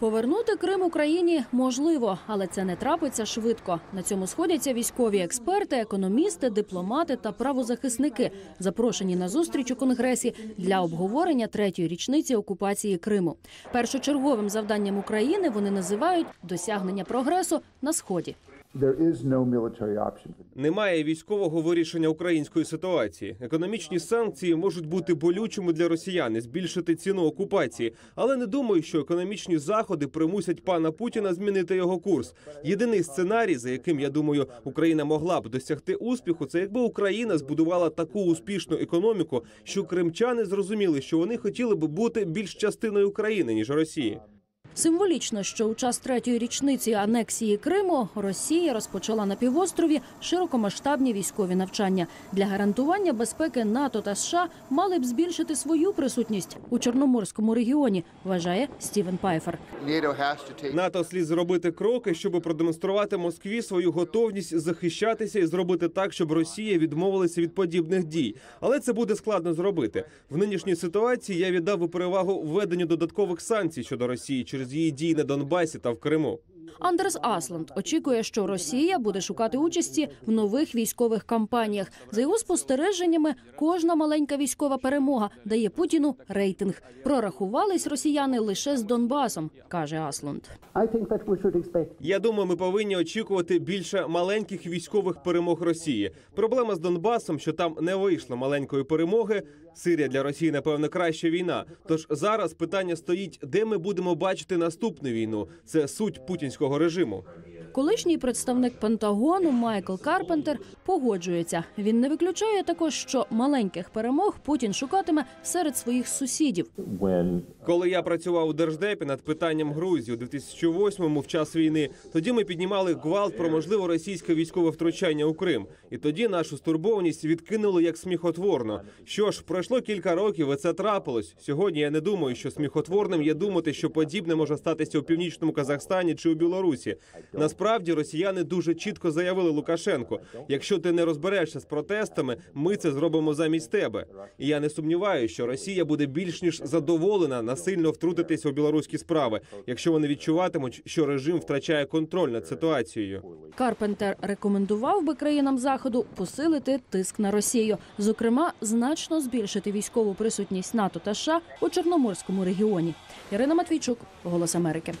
Повернути Крим Україні можливо, але це не трапиться швидко. На цьому сходяться військові експерти, економісти, дипломати та правозахисники, запрошені на зустріч у конгресі для обговорення третьої річниці окупації Криму. Першочерговим завданням України вони називають досягнення прогресу на сході. Немає військового вирішення української ситуації. Економічні санкції можуть бути болючими для росіян і збільшити ціну окупації, але не думаю, що економічні заходи примусять пана Путіна змінити його курс. Єдиний сценарій, за яким я думаю, Україна могла б досягти успіху, це якби Україна збудувала таку успішну економіку, що кримчани зрозуміли, що вони хотіли би бути більш частиною України ніж Росії. Символічно, що у час третьої річниці анексії Криму Росія розпочала на півострові широкомасштабні військові навчання для гарантування безпеки НАТО та США мали б збільшити свою присутність у чорноморському регіоні. Вважає Стівен Пайфер. НАТО слід зробити кроки, щоб продемонструвати Москві свою готовність захищатися і зробити так, щоб Росія відмовилася від подібних дій. Але це буде складно зробити в нинішній ситуації. Я віддав би перевагу введенню додаткових санкцій щодо Росії через її дії на Донбасі та в Криму. Андерс Асланд очікує, що Росія буде шукати участі в нових військових кампаніях. За його спостереженнями, кожна маленька військова перемога дає Путіну рейтинг. Прорахувались росіяни лише з Донбасом, каже Асланд. Я думаю, ми повинні очікувати більше маленьких військових перемог Росії. Проблема з Донбасом, що там не вийшло маленької перемоги. Сирія для Росії, напевно, краща війна. Тож зараз питання стоїть, де ми будемо бачити наступну війну. Це суть путінського режиму. Колишній представник Пентагону Майкл Карпентер погоджується. Він не виключає також, що маленьких перемог Путін шукатиме серед своїх сусідів. Коли я працював у держдепі над питанням Грузії у 2008-му в час війни, тоді ми піднімали гвалт про можливе російське військове втручання у Крим. І тоді нашу стурбованість відкинули як сміхотворно. Що ж, пройшло кілька років, і це трапилось. Сьогодні я не думаю, що сміхотворним є думати, що подібне може статися у північному Казахстані чи у Білорусі. Насправді росіяни дуже чітко заявили Лукашенко: якщо ти не розберешся з протестами, ми це зробимо замість тебе. І я не сумніваюся, що Росія буде більш ніж задоволена насильно втрутитися у білоруські справи, якщо вони відчуватимуть, що режим втрачає контроль над ситуацією. Карпентер рекомендував би країнам заходу посилити тиск на Росію, зокрема, значно збільшити військову присутність НАТО та США у Чорноморському регіоні. Ірина Матвійчук, Голос Америки.